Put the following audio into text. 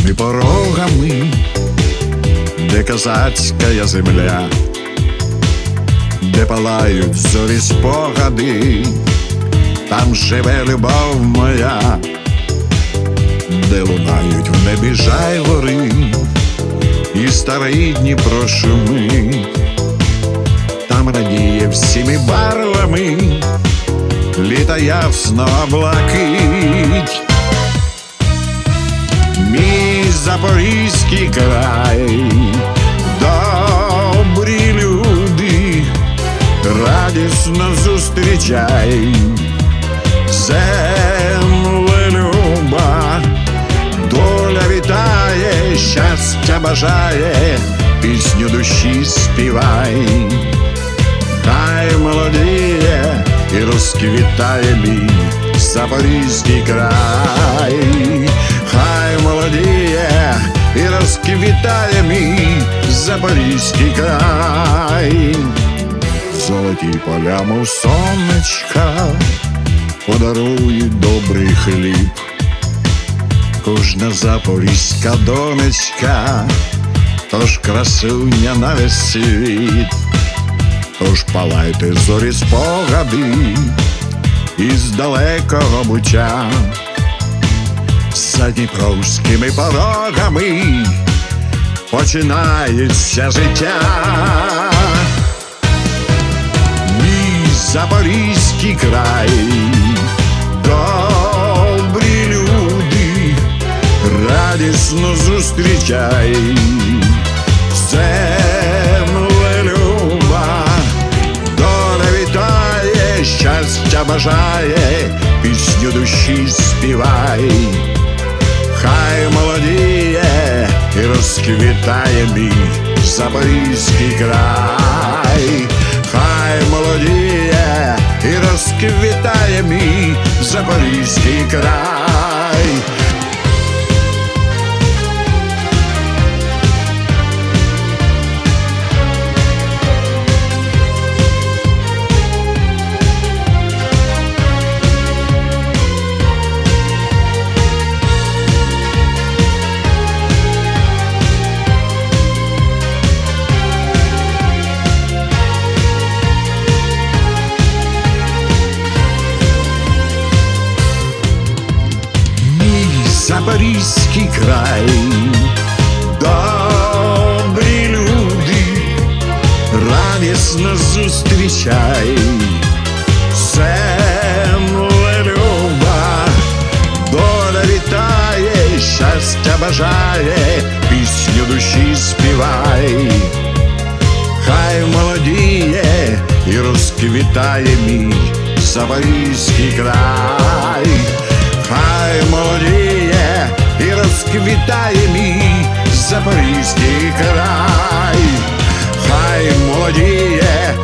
запорізькими порогами, де козацька земля, де палають зорі спогади, там живе любов моя, де лунають в небі жайвори, і старий Дніпро шумить, там радіє всіми барвами, літа ясного блакить. Запорізький край, добрі люди, радісно зустрічай, земле люба, доля вітає, щастя бажає, пісню душі співай, хай молодіє і розквітає мій запорізький край, і розквітає мій запорізький край, золоті поля, мов сонечка, подарують добрий хліб. Кожна запорізька донечка, тож красуня на весь світ. Тож палайте зорі спогади із далекого буття, за дніпровськими порогами починається життя. Мій запорізький край, добрі люди, радісно зустрічай. Щастя бажає, пісню душі співай, і розквітає мій запорізький край, хай молодіє і розквітає мій запорізький край. Запорізький край, добрі люди, радісно зустрічай, земле люба, доля вітає, щастя бажає, пісню душі співай. Хай молодіє і розквітає мій запорізький край, квітає мій запорізький край, хай молодіє.